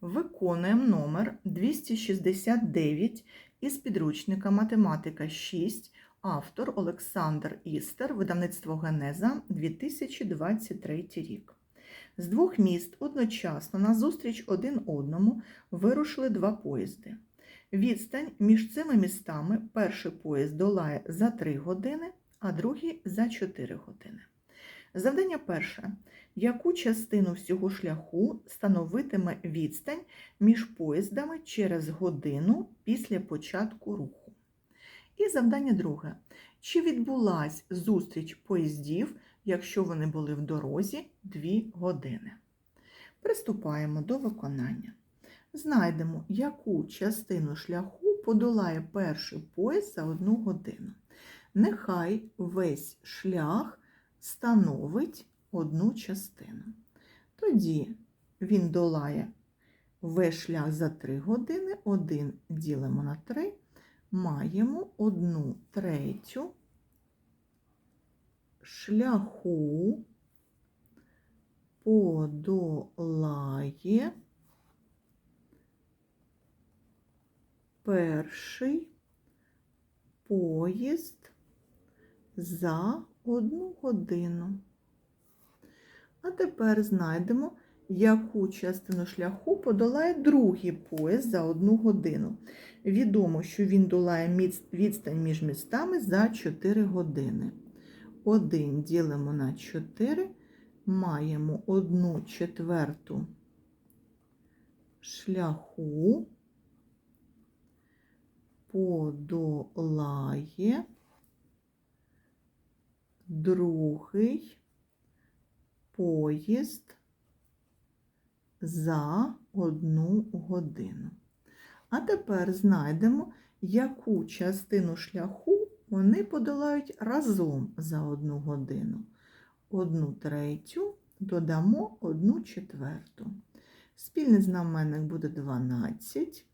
Виконуємо номер 269 із підручника Математика 6, автор Олександр Істер, видавництво Генеза 2023 рік. З двох міст одночасно на зустріч один одному вирушили два поїзди. Відстань між цими містами перший поїзд долає за 3 години, а другий за 4 години. Завдання перше. Яку частину всього шляху становитиме відстань між поїздами через годину після початку руху? І завдання друге. Чи відбулась зустріч поїздів, якщо вони були в дорозі 2 години? Приступаємо до виконання. Знайдемо, яку частину шляху подолає перший поїзд за одну годину. Нехай весь шлях становить одну частину. Тоді він долає весь шлях за 3 години, 1 ділимо на 3, маємо 1 третю шляху подолає перший поїзд за одну годину. А тепер знайдемо, яку частину шляху подолає другий поїзд за одну годину. Відомо, що він долає відстань між містами за 4 години. 1 ділимо на 4, маємо 1 четверту шляху подолає другий поїзд за одну годину. А тепер знайдемо, яку частину шляху вони подолають разом за одну годину. Одну третю додамо одну четверту. Спільний знаменник буде 12.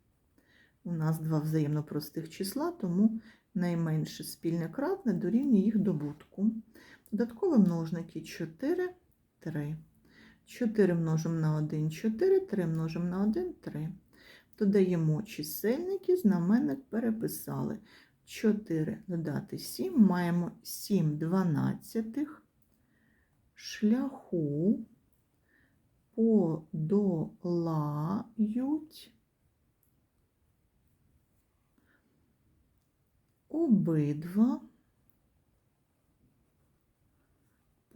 У нас два взаємно простих числа, тому найменше спільне кратне дорівнює їх добутку. Додаткові множники 4, 3. 4 множимо на 1, 4, 3 множимо на 1, 3. Додаємо чисельники, знаменник переписали. 4 додати 7, маємо 7 дванадцятих шляху подолають обидва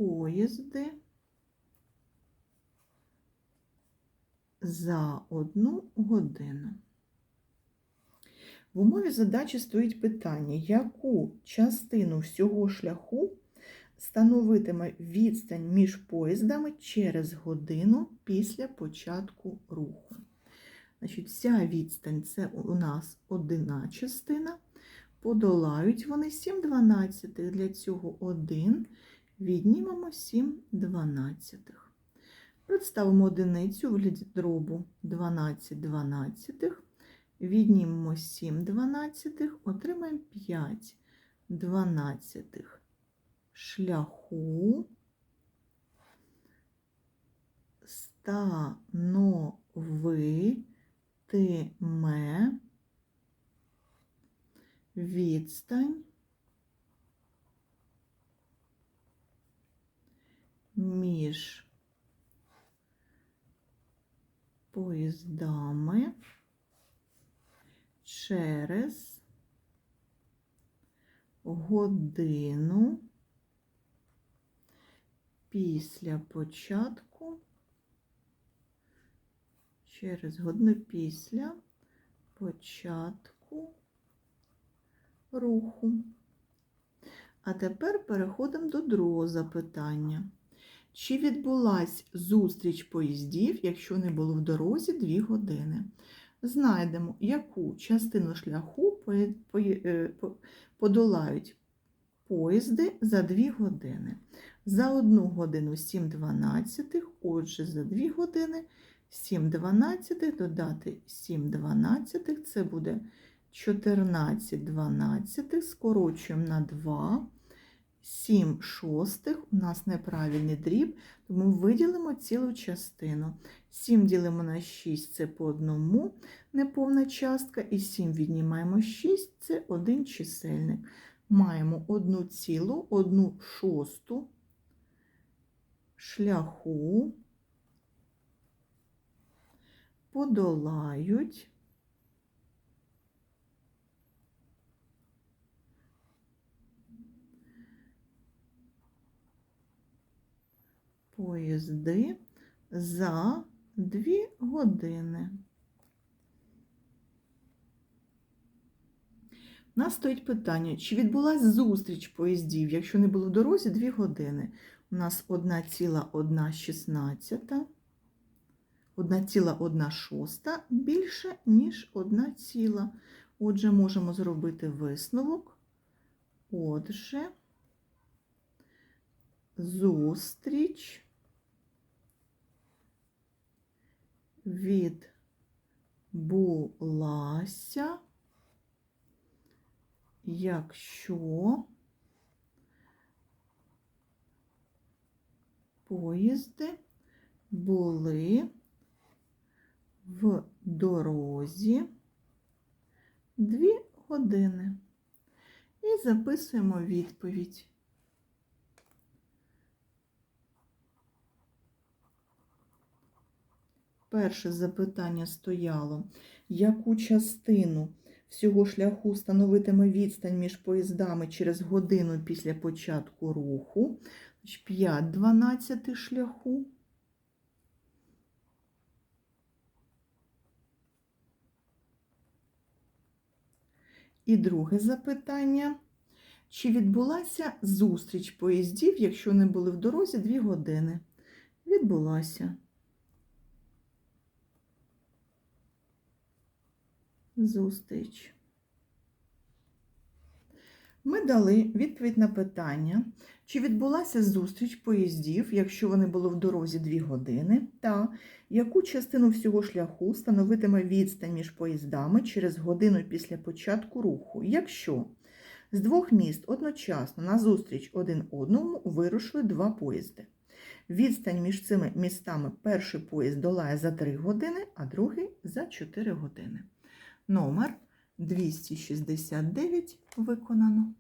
поїзди за одну годину. В умові задачі стоїть питання, яку частину всього шляху становитиме відстань між поїздами через годину після початку руху. Значить, Ця відстань це у нас одна частина. Подолають вони 7 дванадцятих. Для цього 1 віднімемо 7 дванадцятих. Представимо одиницю у вигляді дробу 12 дванадцятих. Віднімемо 7 дванадцятих, отримаємо 5 дванадцятих шляху становитиме відстань між поїздами через годину після початку, через годину після початку руху. А тепер переходимо до другого запитання. Чи відбулась зустріч поїздів, якщо не було в дорозі 2 години? Знайдемо, яку частину шляху е, по- подолають поїзди за 2 години. За 1 годину 7 дванадцятих, отже, за 2 години 7 дванадцятих додати 7 дванадцятих, це буде 14 дванадцятих, скорочуємо на 2. 7 шостих у нас неправильний дріб, тому виділимо цілу частину. 7 ділимо на 6 це по одному неповна частка, і 7 віднімаємо 6 це один чисельник. Маємо одну цілу, одну шосту шляху подолають поїзди за 2 години. У нас стоїть питання, чи відбулася зустріч поїздів, якщо не було в дорозі 2 години. У нас 1,116, 1,1 шоста більше, ніж 1 ціла. Отже, можемо зробити висновок. Отже, зустріч відбулася, якщо поїзди були в дорозі 2 години. І записуємо відповідь. Перше запитання стояло, яку частину всього шляху становитиме відстань між поїздами через годину після початку руху, 5 12 шляху. І друге запитання. Чи відбулася зустріч поїздів, якщо не були в дорозі 2 години? Відбулася. Зустріч. Ми дали відповідь на питання, чи відбулася зустріч поїздів, якщо вони були в дорозі 2 години, та яку частину всього шляху становитиме відстань між поїздами через годину після початку руху, якщо з двох міст одночасно на зустріч один одному вирушили два поїзди. Відстань між цими містами перший поїзд долає за 3 години, а другий за 4 години. Номер 269 виконано.